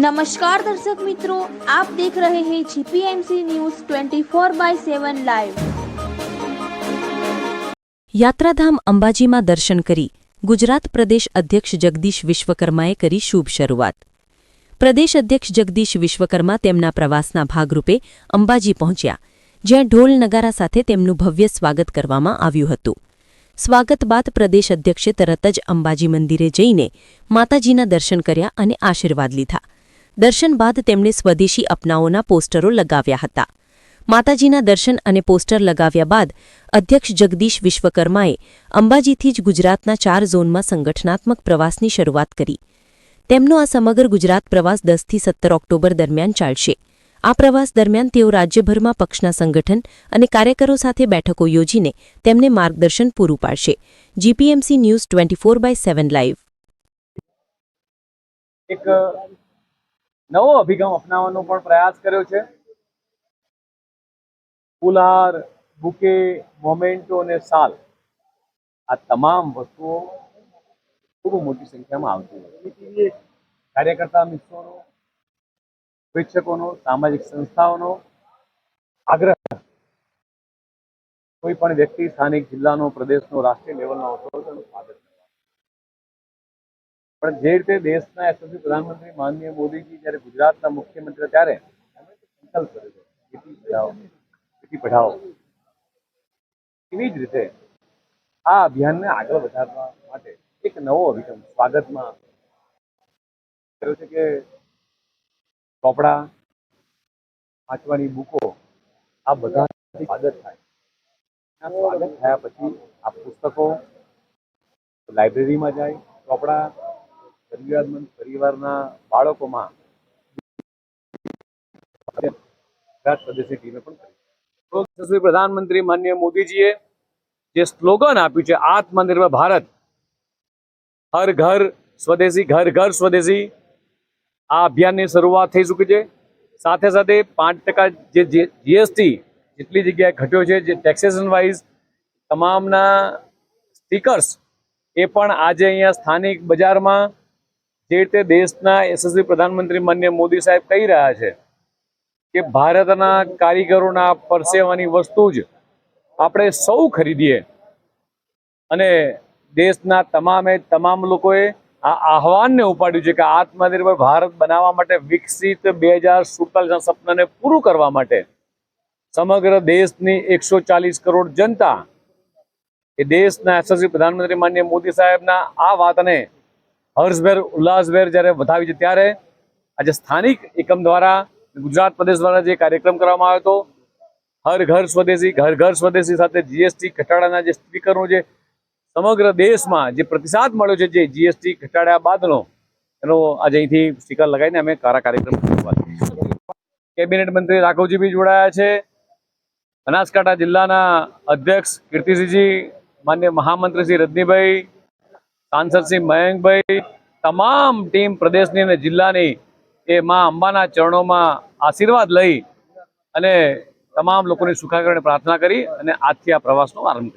નમસ્કાર દર્શક મિત્રો આપ દેખ રહે હૈ જીપીએમસી ન્યૂઝ 24 બાય 7 લાઈવ યાત્રાધામ અંબાજીમાં દર્શન કરી ગુજરાત પ્રદેશ અધ્યક્ષ જગદીશ વિશ્વકર્માએ કરી શુભ શરૂઆત. પ્રદેશ અધ્યક્ષ જગદીશ વિશ્વકર્મા તેમના પ્રવાસના ભાગરૂપે અંબાજી પહોંચ્યા, જ્યાં ઢોલ નગારા સાથે તેમનું ભવ્ય સ્વાગત કરવામાં આવ્યું હતું. સ્વાગત બાદ પ્રદેશ અધ્યક્ષે તરત જ અંબાજી મંદિરે જઈને માતાજીના દર્શન કર્યા અને આશીર્વાદ લીધા. દર્શન બાદ તેમણે સ્વદેશી અપનાઓના પોસ્ટરો લગાવ્યા હતા. માતાજીના દર્શન અને પોસ્ટર લગાવ્યા બાદ અધ્યક્ષ જગદીશ વિશ્વકર્માએ અંબાજીથી જ ગુજરાતના ચાર ઝોનમાં સંગઠનાત્મક પ્રવાસની શરૂઆત કરી. તેમનો આ સમગ્ર ગુજરાત પ્રવાસ દસથી સત્તર ઓક્ટોબર દરમિયાન ચાલશે. આ પ્રવાસ દરમિયાન તેઓ રાજ્યભરમાં પક્ષના સંગઠન અને કાર્યકરો સાથે બેઠકો યોજીને તેમને માર્ગદર્શન પૂરું પાડશે. GPMC news twenty four by seven live એક નવો અભિગમ અપનાવવાનો પણ પ્રયાસ કર્યો છે. ફુલહાર બુકે, મોમેન્ટો અને સાલ આ તમામ વસ્તુઓ ખૂબ મોટી સંખ્યામાં આવતી હોય કાર્યકર્તા મિત્રોનો શિક્ષકોનો સામાજિક સંસ્થાઓનો આગ્રહ કોઈ પણ વ્યક્તિ સ્થાનિક જિલ્લાનો, પ્રદેશનો, રાષ્ટ્રીય લેવલનો આવતો હોય તો સ્વાગત પણ જે રીતે દેશના યશસ્વી પ્રધાનમંત્રી માનનીય મોદીજી જ્યારે ગુજરાતના મુખ્યમંત્રી ત્યારે સંકલ્પ કર્યો બેટી બચાવો બેટી પઢાવો એવી જ રીતે આ અભિયાનને આગળ વધારવા માટે એક નવો અભિગમ સ્વાગતમાં કર્યો છે કે ચોપડા, વાંચવાની બુકો, આ બધા સ્વાગત થાય. સ્વાગત થયા પછી આ પુસ્તકો લાઇબ્રેરીમાં જાય, ચોપડા જરૂરિયાતમંદ પરિવારના બાળકોમાં ગુજરાત પ્રદેશની ટીમે પણ કરી. યશસ્વી પ્રધાનમંત્રી માનનીય મોદીજીએ જે સ્લોગન આપ્યું છે, આત્મનિર્ભર ભારત હર ઘર સ્વદેશી, ઘર ઘર સ્વદેશી, આ અભિયાનની શરૂઆત થઈ ચૂકી છે. સાથે સાથે પાંચ ટકા જે જીએસટી જેટલી જગ્યાએ ઘટ્યો છે, જે ટેક્સેશન વાઇઝ તમામના સ્ટીકર્સ એ પણ આજે અહીંયા સ્થાનિક બજારમાં જે રીતે દેશના યશસ્વી પ્રધાનમંત્રી માન્ય મોદી સાહેબ કહી રહ્યા છે કે ભારતના કારીગરોના પરસેવાની વસ્તુ જ આપણે સૌ ખરીદીએ અને દેશના તમામે તમામ લોકોએ આ આહવાનને ઉપાડ્યું છે કે આત્મનિર્ભર ભારત બનાવવા માટે વિકસિત બે હજાર સુડતાલીસના સપનાને પૂરું કરવા માટે સમગ્ર દેશની એકસો ચાલીસ કરોડ જનતા એ દેશના યશસ્વી પ્રધાનમંત્રી માન્ય મોદી સાહેબના આ વાતને હર્ષભેર ઉલ્લાસભેર જ્યારે વધાવી છે, ત્યારે આજે સ્થાનિક એકમ દ્વારા ગુજરાત પ્રદેશ દ્વારા જે કાર્યક્રમ કરવામાં આવ્યો હતો, હર ઘર સ્વદેશી, ઘર ઘર સ્વદેશી સાથે જીએસટી ઘટાડાના જે સ્પીકરનો જે સમગ્ર દેશમાં જે પ્રતિસાદ મળ્યો છે, જે જીએસટી ઘટાડ્યા બાદનો, એનો આજે અહીંથી સ્ટીકર લગાવીને અમે કારા કાર્યક્રમ કેબિનેટ મંત્રી રાઘવજી બી જોડાયા છે. બનાસકાંઠા જિલ્લાના અધ્યક્ષ કીર્તિસિંહજી, માન્ય મહામંત્રી શ્રી રજનીભાઈ સાંસદ શ્રી મયંકભાઈ, તમામ ટીમ પ્રદેશની અને જિલ્લાની એ મા અંબાના ચરણોમાં આશીર્વાદ લઈ અને તમામ લોકોની સુખાકારીની પ્રાર્થના કરી અને આજથી આ પ્રવાસનો આરંભ કર્યો